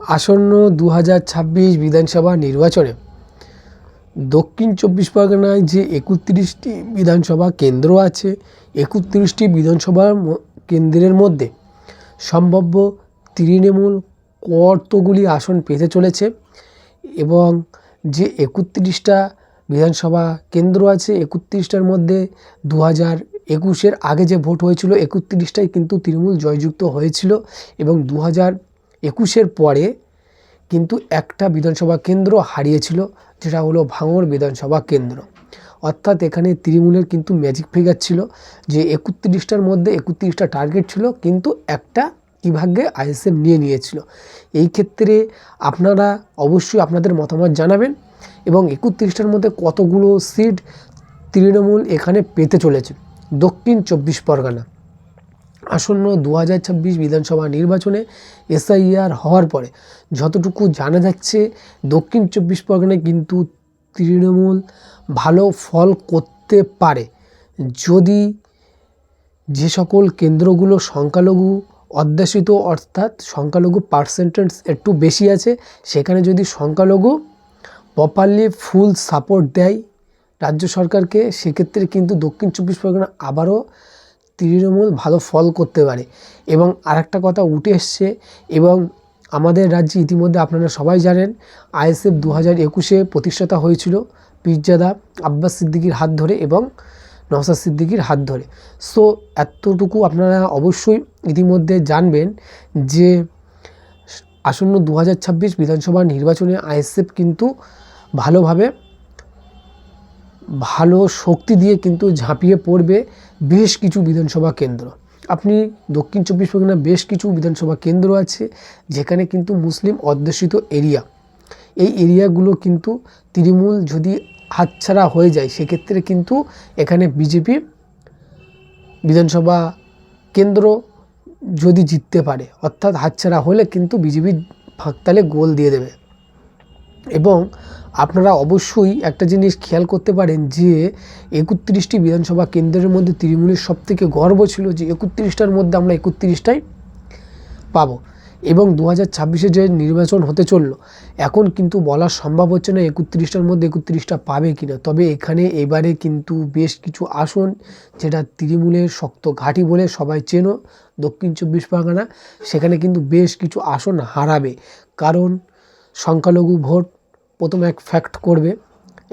আসন্ন দু হাজার ছাব্বিশ বিধানসভা নির্বাচনে দক্ষিণ চব্বিশ পরগনায় যে একত্রিশটি বিধানসভা কেন্দ্র আছে, একত্রিশটি বিধানসভার ম- কেন্দ্রের মধ্যে সম্ভাব্য তৃণমূল কতগুলি আসন পেতে চলেছে এবং যে একত্রিশটা বিধানসভা কেন্দ্র আছে, একত্রিশটার মধ্যে দু হাজার একুশের আগে যে ভোট হয়েছিল, একত্রিশটাই কিন্তু তৃণমূল জয়যুক্ত হয়েছিল এবং দু হাজার একুশের পরে কিন্তু একটা বিধানসভা কেন্দ্র হারিয়েছিল, যেটা হলো ভাঙড় বিধানসভা কেন্দ্র। অর্থাৎ এখানে তৃণমূলের কিন্তু ম্যাজিক ফিগার ছিল যে একত্রিশটার মধ্যে একত্রিশটা টার্গেট ছিল, কিন্তু একটা কী ভাগ্যে আইএসএফ নিয়ে নিয়েছিল। এই ক্ষেত্রে আপনারা অবশ্যই আপনাদের মতামত জানাবেন এবং একত্রিশটার মধ্যে কতগুলো সিট তৃণমূল এখানে পেতে চলেছে। দক্ষিণ চব্বিশ পরগনা। আসন্ন দু হাজার ছাব্বিশ বিধানসভা নির্বাচনে এসআইআর হওয়ার পরে যতটুকু জানা যাচ্ছে, দক্ষিণ চব্বিশ পরগনায় কিন্তু তৃণমূল ভালো ফল করতে পারে। যদি যে সকল কেন্দ্রগুলো সংখ্যালঘু অধ্যাসিত অর্থাৎ সংখ্যালঘু পার্সেন্টেজ একটু বেশি আছে, সেখানে যদি সংখ্যালঘু প্রপারলি ফুল সাপোর্ট দেয় রাজ্য সরকারকে, সেক্ষেত্রে কিন্তু দক্ষিণ চব্বিশ পরগনা আবারও তৃণমূল ভালো ফল করতে পারে। এবং আরেকটা কথা উঠে এসছে, এবং আমাদের রাজ্যে ইতিমধ্যে আপনারা সবাই জানেন, আইএসএফ দু হাজার একুশে প্রতিষ্ঠাতা হয়েছিল পীরজাদা আব্বাস সিদ্দিকির হাত ধরে এবং নওসাদ সিদ্দিকির হাত ধরে। সো এতটুকু আপনারা অবশ্যই ইতিমধ্যে জানবেন যে আসন্ন দু হাজার ছাব্বিশ বিধানসভা নির্বাচনে আইএসএফ কিন্তু ভালোভাবে ভালো শক্তি দিয়ে কিন্তু ঝাঁপিয়ে পড়বে বেশ কিছু বিধানসভা কেন্দ্র। আপনি দক্ষিণ চব্বিশ পরগনা বেশ কিছু বিধানসভা কেন্দ্র আছে, যেখানে কিন্তু মুসলিম অধ্যুষিত এরিয়া। এই এরিয়াগুলো কিন্তু তৃণমূল যদি হাতছাড়া হয়ে যায়, সেক্ষেত্রে কিন্তু এখানে বিজেপি বিধানসভা কেন্দ্র যদি জিততে পারে, অর্থাৎ হাতছাড়া হলে কিন্তু বিজেপি ফাঁকতালে গোল দিয়ে দেবে। এবং আপনারা অবশ্যই একটা জিনিস খেয়াল করতে পারেন যে একত্রিশটি বিধানসভা কেন্দ্রের মধ্যে তৃণমূলের সবথেকে গর্ব ছিল যে একত্রিশটার মধ্যে আমরা একত্রিশটাই পাবো। এবং দু হাজার ছাব্বিশে যে নির্বাচন হতে চলল, এখন কিন্তু বলা সম্ভব হচ্ছে না একত্রিশটার মধ্যে একত্রিশটা পাবে কিনা। তবে এখানে এবারে কিন্তু বেশ কিছু আসন যেটা তৃণমূলের শক্ত ঘাঁটি বলে সবাই চেনো, দক্ষিণ চব্বিশ পরগনা, সেখানে কিন্তু বেশ কিছু আসন হারাবে। কারণ সংখ্যালঘু ভোট প্রথম এক ফ্যাক্ট করবে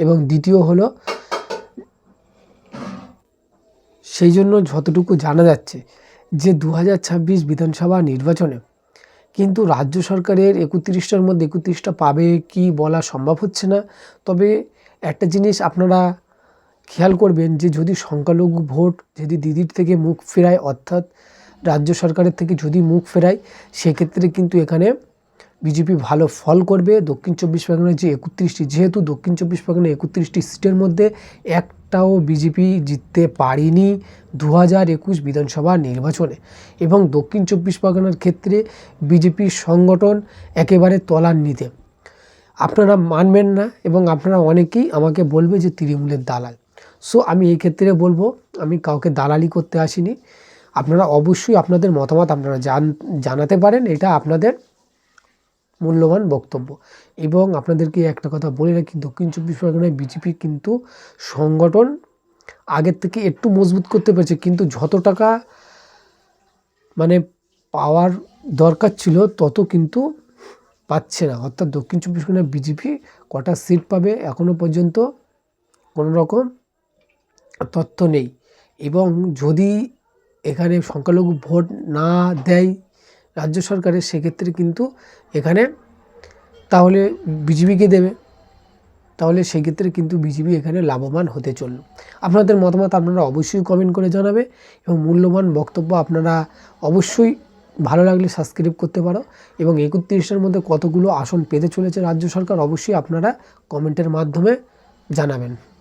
এবং দ্বিতীয় হলো, সেই জন্য যতটুকু জানা যাচ্ছে যে দু হাজার ছাব্বিশ বিধানসভা নির্বাচনে কিন্তু রাজ্য সরকারের একত্রিশটার মধ্যে একত্রিশটা পাবে কি বলা সম্ভব হচ্ছে না। তবে একটা জিনিস আপনারা খেয়াল করবেন যে যদি সংখ্যালঘু ভোট যদি দিদির থেকে মুখ ফেরায়, অর্থাৎ রাজ্য সরকারের থেকে যদি মুখ ফেরায়, সেক্ষেত্রে কিন্তু এখানে বিজেপি ভালো ফল করবে। দক্ষিণ চব্বিশ পরগনায় যে একত্রিশটি, যেহেতু দক্ষিণ চব্বিশ পরগনায় একত্রিশটি সিটের মধ্যে একটাও বিজেপি জিততে পারেনি দু হাজার একুশ বিধানসভা নির্বাচনে। এবং দক্ষিণ চব্বিশ পরগনার ক্ষেত্রে বিজেপির সংগঠন একেবারে তলার নিতে। আপনারা মানবেন না এবং আপনারা অনেকেই আমাকে বলবে যে তৃণমূলের দালাল। সো আমি এই ক্ষেত্রে বলব, আমি কাউকে দালালি করতে আসিনি। আপনারা অবশ্যই আপনাদের মতামত আপনারা জান, জানাতে পারেন। এটা আপনাদের মূল্যবান বক্তব্য। এবং আপনাদেরকে একটা কথা বলে রাখি, দক্ষিণ চব্বিশ পরগনায় বিজেপি কিন্তু সংগঠন আগের থেকে একটু মজবুত করতে পেরেছে, কিন্তু যত টাকা মানে পাওয়ার দরকার ছিল তত কিন্তু পাচ্ছে না। অর্থাৎ দক্ষিণ চব্বিশ পরগনায় বিজেপি কটা সিট পাবে এখনও পর্যন্ত কোনো রকম তথ্য নেই। এবং যদি এখানে সংখ্যালঘু ভোট না দেয় রাজ্য সরকারের সেক্ষেত্রে কিন্তু এখানে তাহলে বিজেপিকে দেবে? তাহলে সেক্ষেত্রে কিন্তু বিজেপি এখানে লাভবান হতে চলল। আপনাদের মতামত আপনারা অবশ্যই কমেন্ট করে জানাবে এবং মূল্যবান বক্তব্য আপনারা অবশ্যই ভালো লাগলে সাবস্ক্রাইব করতে পারো এবং একত্রিশটার মধ্যে কতগুলো আসন পেতে চলেছে রাজ্য সরকার অবশ্যই আপনারা কমেন্টের মাধ্যমে জানাবেন।